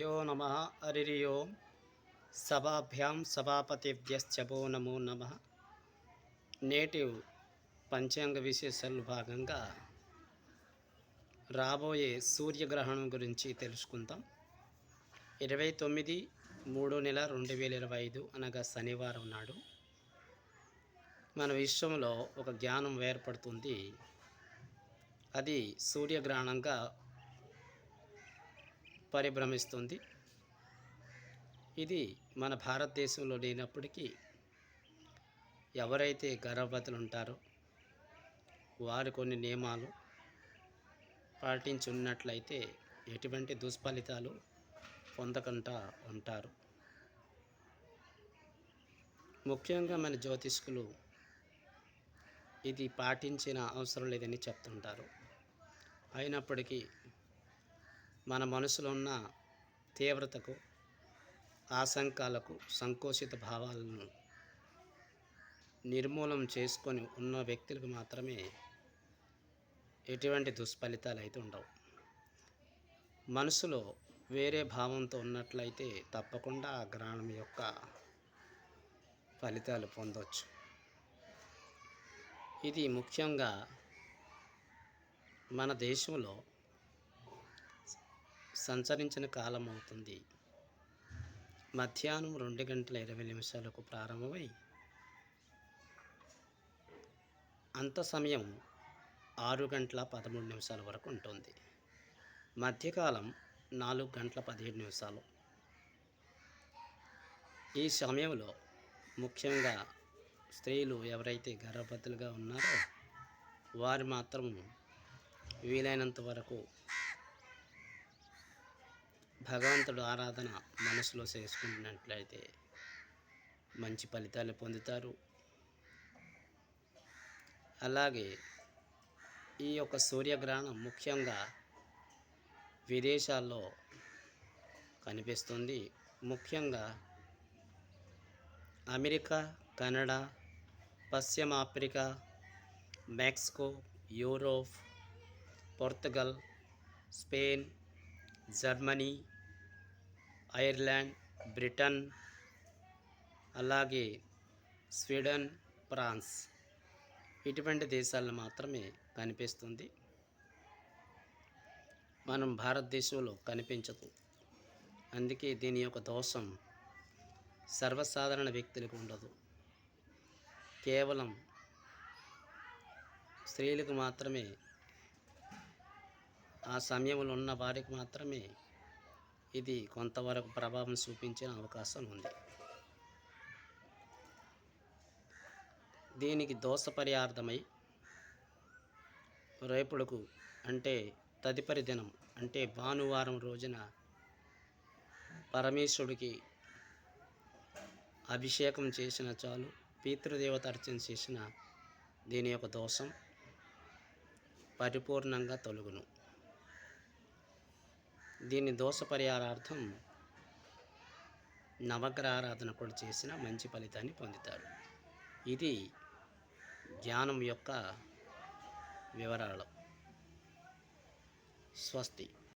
శ్రీగురుభ్యో నమ హరి ఓం సభాభ్యాం సభాపతిభ్యశ్చభో నమో నమ నేటి పంచాంగ విశేషాలు భాగంగా రాబోయే సూర్యగ్రహణం గురించి తెలుసుకుందాం ఇరవై తొమ్మిది మూడు నెల రెండు వేల ఇరవై ఐదు అనగా శనివారం నాడు మన విశ్వంలో ఒక జ్ఞానం ఏర్పడుతుంది అది సూర్యగ్రహణంగా పరిభ్రమిస్తుంది. ఇది మన భారతదేశంలో లేనప్పటికీ ఎవరైతే గర్భవతులు ఉంటారో వారు కొన్ని నియమాలు పాటించి ఉన్నట్లయితే ఎటువంటి దుష్ఫలితాలు పొందకుండా ఉంటారు. ముఖ్యంగా మన జ్యోతిష్కులు ఇది పాటించిన అవసరం లేదని చెప్తుంటారు. అయినప్పటికీ మన మనసులో ఉన్న తీవ్రతకు ఆశంకాలకు సంకోచిత భావాలను నిర్మూలన చేసుకొని ఉన్న వ్యక్తులకు మాత్రమే ఎటువంటి దుష్ఫలితాలు అయితే ఉండవు. మనసులో వేరే భావంతో ఉన్నట్లయితే తప్పకుండా ఆ గ్రహణం యొక్క ఫలితాలు పొందవచ్చు ఇది ముఖ్యంగా మన దేశంలో సంచరించిన కాలం అవుతుంది. మధ్యాహ్నం రెండు గంటల ఇరవై నిమిషాలకు ప్రారంభమై అంత సమయం ఆరు గంటల పదమూడు నిమిషాల వరకు ఉంటుంది. మధ్యకాలం నాలుగు గంటల పదిహేడు నిమిషాలు. ఈ సమయంలో ముఖ్యంగా స్త్రీలు ఎవరైతే గర్భవతులుగా ఉన్నారో వారు మాత్రం వీలైనంత వరకు భగవంతుడు ఆరాధన మనసులో చేసుకున్నట్లయితే మంచి ఫలితాలు పొందుతారు. అలాగే ఈ యొక్క సూర్యగ్రహణం ముఖ్యంగా విదేశాల్లో కనిపిస్తుంది. ముఖ్యంగా అమెరికా కెనడా పశ్చిమ Africa Mexico Europe Portugal Spain Germany Ireland Britain అలాగే స్వీడన్ ఫ్రాన్స్. ఇటువంటి దేశాల్లో మాత్రమే కనిపిస్తుంది. మనం భారతదేశంలో కనిపించదు. అందుకే దీని యొక్క దోషం సర్వసాధారణ వ్యక్తులకు ఉండదు. కేవలం స్త్రీలకు మాత్రమే ఆ సమయంలో ఉన్న వారికి మాత్రమే ఇది కొంతవరకు ప్రభావం చూపించే అవకాశం ఉంది. దీనికి దోష పరిహార్థమై రేపుడుకు అంటే తదుపరి దినం అంటే భానువారం రోజున పరమేశ్వరుడికి అభిషేకం చేసిన చాలు పితృదేవత అర్చన చేసిన దీని యొక్క దోషం పరిపూర్ణంగా తొలుగును. దీని దోష పరిహారార్థం నవగ్రహారాధన కూడా చేసిన మంచి ఫలితాన్ని పొందుతారు. ఇది జ్ఞానం యొక్క వివరాలు. స్వస్తి.